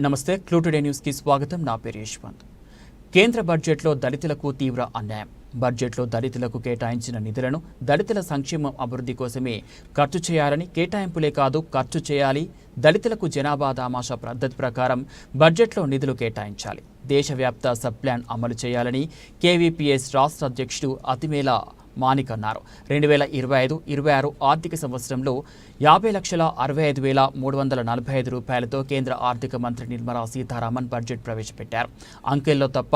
నమస్తే క్లూటుడే న్యూస్కి స్వాగతం. నా పేరు యశ్వంత్. కేంద్ర బడ్జెట్లో దళితులకు తీవ్ర అన్యాయం. బడ్జెట్లో దళితులకు కేటాయించిన నిధులను దళితుల సంక్షేమం అభివృద్ధి కోసమే ఖర్చు చేయాలని కేటాయింపులే కాదు ఖర్చు చేయాలి. దళితులకు జనాభా దామాషా పద్ధతి ప్రకారం బడ్జెట్లో నిధులు కేటాయించాలి. దేశవ్యాప్త సబ్ ప్లాన్ అమలు చేయాలని కేవీపీఎస్ రాష్ట్ర అధ్యక్షుడు అతిమేల మానిక్ అన్నారు రెండు వేల ఇరవై ఐదు ఇరవై ఆరు ఆర్థిక సంవత్సరంలో యాభై లక్షల అరవై ఐదు వేల మూడు వందల నలభై ఐదు రూపాయలతో కేంద్ర ఆర్థిక మంత్రి నిర్మలా సీతారామన్ బడ్జెట్ ప్రవేశపెట్టారు. అంకెల్లో తప్ప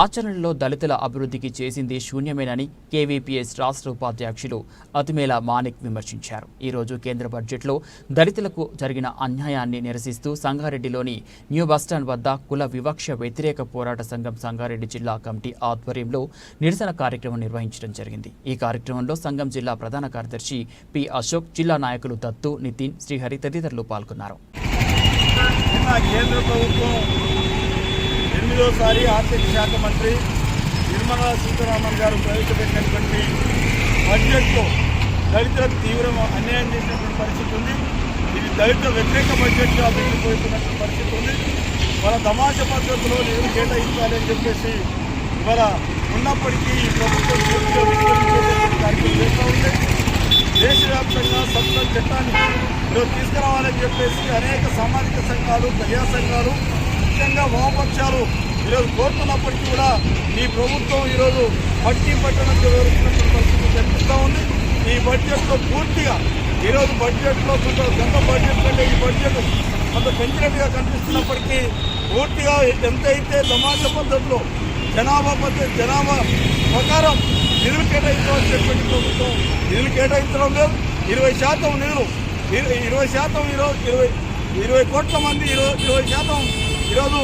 ఆచరణలో దళితుల అభివృద్ధికి చేసింది శూన్యమేనని కేవీపీఎస్ రాష్ట్ర ఉపాధ్యక్షులు అతిమేల మానిక్ విమర్శించారు. ఈరోజు కేంద్ర బడ్జెట్లో దళితులకు జరిగిన అన్యాయాన్ని నిరసిస్తూ సంగారెడ్డిలోని న్యూ బస్టాండ్ వద్ద కుల వివక్ష వ్యతిరేక పోరాట సంఘం సంగారెడ్డి జిల్లా కమిటీ ఆధ్వర్యంలో నిరసన కార్యక్రమం నిర్వహించడం జరిగింది. ఈ కార్యక్రమంలో సంఘం జిల్లా ప్రధాన కార్యదర్శి పి అశోక్ జిల్లా నాయకులు దత్తు నితిన్ శ్రీహరి తదితరులు పాల్గొన్నారు. కేంద్ర ప్రభుత్వం ఎనిమిదోసారి ఆర్థిక శాఖ మంత్రి నిర్మలా సీతారామన్ గారు ప్రవేశపెట్టినటువంటి బడ్జెట్లో దళితులకు తీవ్ర అన్యాయం చేసినటువంటి పరిస్థితి ఉంది. ఇది దళిత వ్యతిరేక బడ్జెట్గా అభివృద్ధిపోతున్నటువంటి పరిస్థితి ఉంది. మన తమాష పద్ధతిలో నిధులు కేటాయించాలి అని చెప్పేసి ఇవాళ ఉన్నప్పటికీ ఈ ప్రభుత్వం పూర్తిగా విస్మరించేటువంటి కార్యక్రమం చేస్తూ ఉంది. దేశవ్యాప్తంగా సొంత చట్టాన్ని తీసుకురావాలని చెప్పేసి అనేక సామాజిక సంఘాలు ప్రజా సంఘాలు ముఖ్యంగా వామపక్షాలు ఈరోజు కోరుతున్నప్పటికీ కూడా ఈ ప్రభుత్వం ఈరోజు బట్టి పట్టణంతో వివరిస్తున్నటువంటి పరిస్థితి కనిపిస్తూ ఉంది. ఈ బడ్జెట్లో పూర్తిగా ఈరోజు బడ్జెట్లో కొంత గత బడ్జెట్ కంటే ఈ బడ్జెట్ కొంత పెంచినట్టుగా కనిపిస్తున్నప్పటికీ పూర్తిగా ఎంతైతే సమాజ పద్ధతిలో జనాభా పద్ధతి జనాభా ప్రకారం నిధులు కేటాయించవలసినటువంటి ప్రభుత్వం. నిధులు కేటాయించడం లేదు. ఇరవై శాతం నిధులు ఇరవై శాతం ఈరోజు ఇరవై ఇరవై కోట్ల మంది ఇరవై ఇరవై శాతం ఈరోజు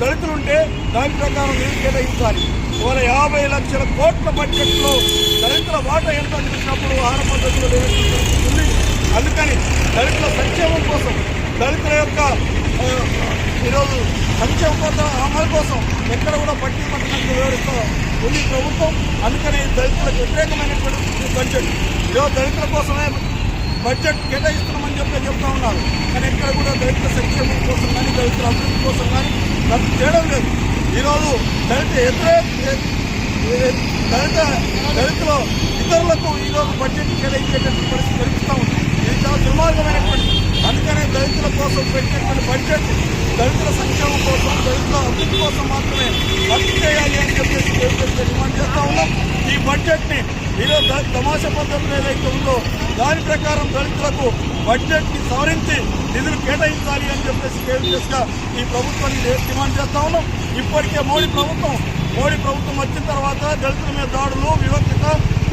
దళితులు ఉంటే దాని ప్రకారం నిధులు కేటాయించాలి. ఇవాళ యాభై లక్షల కోట్ల బడ్జెట్లో దళితుల వాటా ఎంత అని చూసినప్పుడు ఆహార పద్ధతిలో ఉంది. అందుకని దళితుల సంక్షేమం కోసం దళితుల యొక్క ఈరోజు సంక్షేమ పథకం అమలు కోసం ఎక్కడ కూడా పట్టి పట్టణంగా వివరిస్తూ ఉంది ప్రభుత్వం. అందుకని దళితులకు వ్యతిరేకమైనటువంటి బడ్జెట్ ఈరోజు దళితుల కోసమే బడ్జెట్ కేటాయిస్తున్నామని చెప్పి చెప్తా ఉన్నారు. కానీ ఎక్కడ కూడా దళితుల సంక్షేమం కోసం కానీ దళితుల అభివృద్ధి కోసం కానీ ఖర్చు చేయడం లేదు. ఈరోజు దళిత దళిత దళితులు ఇతరులకు ఈరోజు బడ్జెట్ కేటాయించేటువంటి పరిస్థితి కనిపిస్తూ ఉంది ఇది చాలా దుర్మార్గమైనటువంటి అందుకనే దళితుల కోసం పెట్టినటువంటి బడ్జెట్ దళితుల సంక్షేమం కోసం దళితుల అభివృద్ధి కోసం మాత్రమే ఖర్చు చేయాలి అని చెప్పేసి కేంద్రం డిమాండ్ చేస్తా ఉన్నాం. ఈ బడ్జెట్ని ఈరోజు తమాషా పద్ధతిలో ఏదైతే ఉందో దాని ప్రకారం దళితులకు బడ్జెట్ని సవరించి నిధులు కేటాయించాలి అని చెప్పేసి కేంద్రస్ ఈ ప్రభుత్వాన్ని డిమాండ్ చేస్తా ఉన్నాం. ఇప్పటికే మోడీ ప్రభుత్వం మోడీ ప్రభుత్వం వచ్చిన తర్వాత దళితుల మీద దాడులు వివక్షత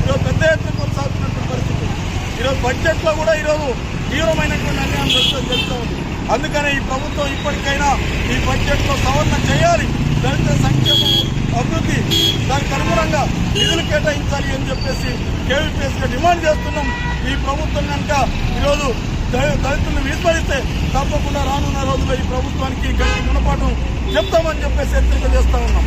ఈరోజు పెద్ద ఎత్తున కొనసాగుతున్నటువంటి పరిస్థితి. ఈరోజు బడ్జెట్లో కూడా ఈరోజు తీవ్రమైనటువంటి అన్యాయం జరుగుతూ జరుగుతూ ఉంది. అందుకనే ఈ ప్రభుత్వం ఇప్పటికైనా ఈ బడ్జెట్లో సవరణ చేయాలి. దళిత సంక్షేమం అభివృద్ధి దానికి అనుగుణంగా నిధులు కేటాయించాలి అని చెప్పేసి కేవీపీఎస్గా డిమాండ్ చేస్తున్నాం. ఈ ప్రభుత్వం కనుక ఈరోజు దళితులను విస్మరిస్తే తప్పకుండా రానున్న రోజుల్లో ఈ ప్రభుత్వానికి గట్టి గుణపాఠం చెప్తామని చెప్పేసి హెచ్చరిక చేస్తా ఉన్నాం.